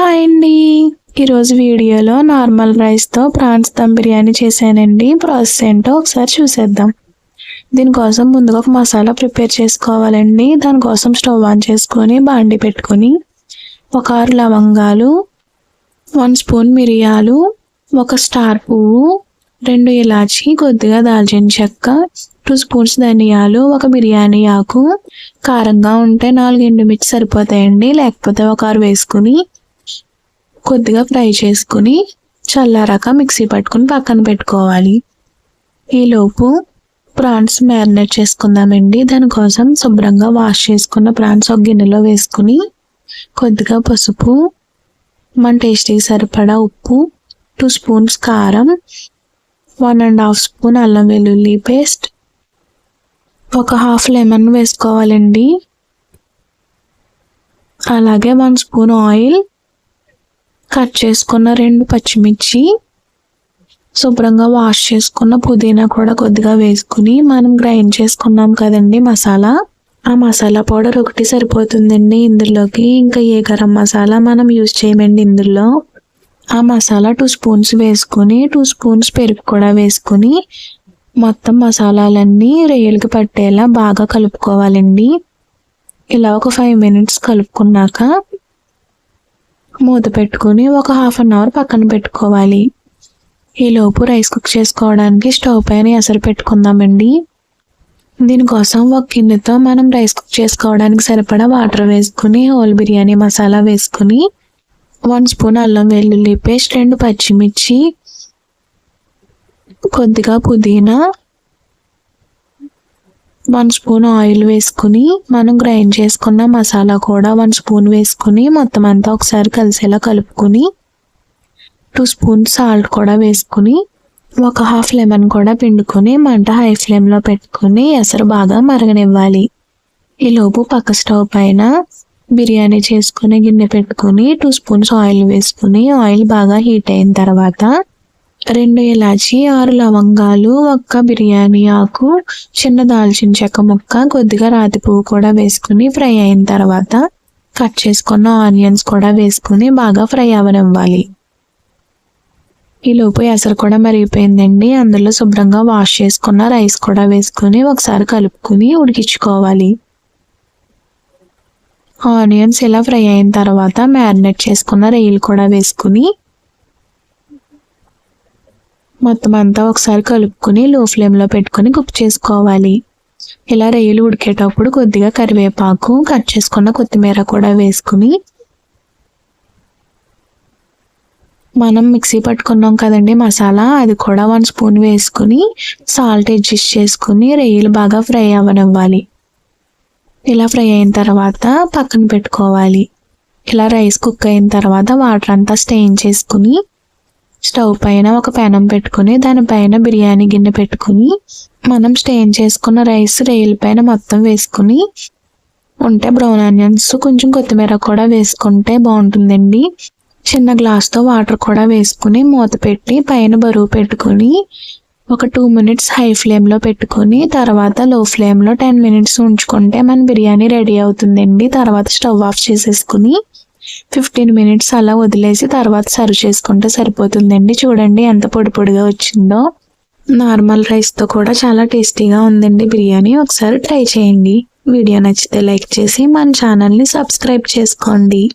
Hi అండి. ఈరోజు వీడియోలో నార్మల్ రైస్తో ప్రాన్స్ దమ్ బిర్యానీ చేశానండి. ప్రాసెస్ ఏంటో ఒకసారి చూసేద్దాం. దీనికోసం ముందుగా ఒక మసాలా ప్రిపేర్ చేసుకోవాలండి. దానికోసం స్టవ్ ఆన్ చేసుకొని బాండి పెట్టుకొని ఒక ఆరు లవంగాలు వన్ స్పూన్ మిరియాలు ఒక స్టార్ పువ్వు రెండు ఇలాచి కొద్దిగా దాల్చిన చెక్క టూ స్పూన్స్ ధనియాలు ఒక బిర్యానీ ఆకు. కారంగా ఉంటే నాలుగు ఎండుమిర్చి సరిపోతాయండి. లేకపోతే ఒక ఆరు వేసుకుని కొద్దిగా ఫ్రై చేసుకుని చల్లారాక మిక్సీ పట్టుకుని పక్కన పెట్టుకోవాలి. ఈలోపు ప్రాన్స్ మ్యారినేట్ చేసుకుందామండి. దానికోసం శుభ్రంగా వాష్ చేసుకున్న ప్రాన్స్ ఒక గిన్నెలో వేసుకుని కొద్దిగా పసుపు మన టేస్టీకి సరిపడా ఉప్పు టూ స్పూన్స్ కారం వన్ అండ్ హాఫ్ స్పూన్ అల్లం వెల్లుల్లి పేస్ట్ ఒక హాఫ్ లెమన్ వేసుకోవాలండి. అలాగే వన్ స్పూన్ ఆయిల్ కట్ చేసుకున్న రెండు పచ్చిమిర్చి శుభ్రంగా వాష్ చేసుకున్న పుదీనా కూడా కొద్దిగా వేసుకుని మనం గ్రైండ్ చేసుకున్నాం కదండి మసాలా. ఆ మసాలా పౌడర్ ఒకటి సరిపోతుందండి ఇందులోకి. ఇంకా ఏ గరం మసాలా మనం యూజ్ చేయమండి ఇందులో? ఆ మసాలా టూ స్పూన్స్ వేసుకుని టూ స్పూన్స్ పెరుగు కూడా వేసుకుని మొత్తం మసాలాలన్నీ రొయ్యలకి పట్టేలా బాగా కలుపుకోవాలండి. ఇలా ఒక ఫైవ్ మినిట్స్ కలుపుకున్నాక మూత పెట్టుకుని ఒక హాఫ్ అన్ అవర్ పక్కన పెట్టుకోవాలి. ఈలోపు రైస్ కుక్ చేసుకోవడానికి స్టవ్ పైన ఎసరు పెట్టుకుందామండి. దీనికోసం ఒక గిన్నెతో మనం రైస్ కుక్ చేసుకోవడానికి సరిపడా వాటర్ వేసుకుని హోల్ బిర్యానీ మసాలా వేసుకుని వన్ స్పూన్ అల్లం వెల్లుల్లి పేస్ట్ రెండు పచ్చిమిర్చి కొద్దిగా పుదీనా వన్ స్పూన్ ఆయిల్ వేసుకుని మనం గ్రైండ్ చేసుకున్న మసాలా కూడా వన్ స్పూన్ వేసుకుని మొత్తం అంతా ఒకసారి కలిసేలా కలుపుకుని టూ స్పూన్ సాల్ట్ కూడా వేసుకుని ఒక హాఫ్ లెమన్ కూడా పిండుకొని మంట హై ఫ్లేమ్లో పెట్టుకుని ఎసరు బాగా మరగనివ్వాలి. ఈలోపు పక్క స్టవ్ పైన బిర్యానీ చేసుకుని గిన్నె పెట్టుకుని టూ స్పూన్స్ ఆయిల్ వేసుకుని ఆయిల్ బాగా హీట్ అయిన తర్వాత రెండు ఇలాచి ఆరు లవంగాలు ఒక్క బిర్యానీ ఆకు చిన్న దాల్చిన చెక్క ముక్క కొద్దిగా రాతి పువ్వు కూడా వేసుకుని ఫ్రై అయిన తర్వాత కట్ చేసుకున్న ఆనియన్స్ కూడా వేసుకుని బాగా ఫ్రై అవనివ్వాలి. ఈ లోపు ఎసరు కూడా మరిగిపోయిందండి. అందులో శుభ్రంగా వాష్ చేసుకున్న రైస్ కూడా వేసుకుని ఒకసారి కలుపుకుని ఉడికించుకోవాలి. ఆనియన్స్ ఇలా ఫ్రై అయిన తర్వాత మ్యారినేట్ చేసుకున్న రొయ్యలు కూడా వేసుకుని మొత్తం అంతా ఒకసారి కలుపుకొని లో ఫ్లేమ్లో పెట్టుకొని కుక్ చేసుకోవాలి. ఇలా రొయ్యలు ఉడికేటప్పుడు కొద్దిగా కరివేపాకు కట్ చేసుకున్న కొత్తిమీర కూడా వేసుకుని మనం మిక్సీ పట్టుకున్నాం కదండి మసాలా అది కూడా వన్ స్పూన్ వేసుకుని సాల్ట్ అడ్జస్ట్ చేసుకుని రొయ్యలు బాగా ఫ్రై అవ్వనివ్వాలి ఇలా ఫ్రై అయిన తర్వాత పక్కన పెట్టుకోవాలి. ఇలా రైస్ కుక్ అయిన తర్వాత వాటర్ అంతా స్టెయిన్ చేసుకుని స్టవ్ పైన ఒక పెనం పెట్టుకుని దానిపైన బిర్యానీ గిన్నె పెట్టుకుని మనం స్టెయిన్ చేసుకున్న రైస్ రైలు పైన మొత్తం వేసుకుని ఉంటే బ్రౌన్ ఆనియన్స్ కొంచెం కొత్తిమీర కూడా వేసుకుంటే బాగుంటుందండి. చిన్న గ్లాస్తో వాటర్ కూడా వేసుకుని మూత పెట్టి పైన బరువు పెట్టుకుని ఒక టూ మినిట్స్ హై ఫ్లేమ్లో పెట్టుకొని తర్వాత లో ఫ్లేమ్లో టెన్ మినిట్స్ ఉంచుకుంటే మన బిర్యానీ రెడీ అవుతుందండి. తర్వాత స్టవ్ ఆఫ్ చేసేసుకుని ఫిఫ్టీన్ మినిట్స్ అలా వదిలేసి తర్వాత సర్వ్ చేసుకుంటే సరిపోతుందండి. చూడండి ఎంత పొడి పొడిగా వచ్చిందో. నార్మల్ రైస్తో కూడా చాలా టేస్టీగా ఉందండి బిర్యానీ. ఒకసారి ట్రై చేయండి. వీడియో నచ్చితే లైక్ చేసి మన ఛానల్ని సబ్స్క్రైబ్ చేసుకోండి.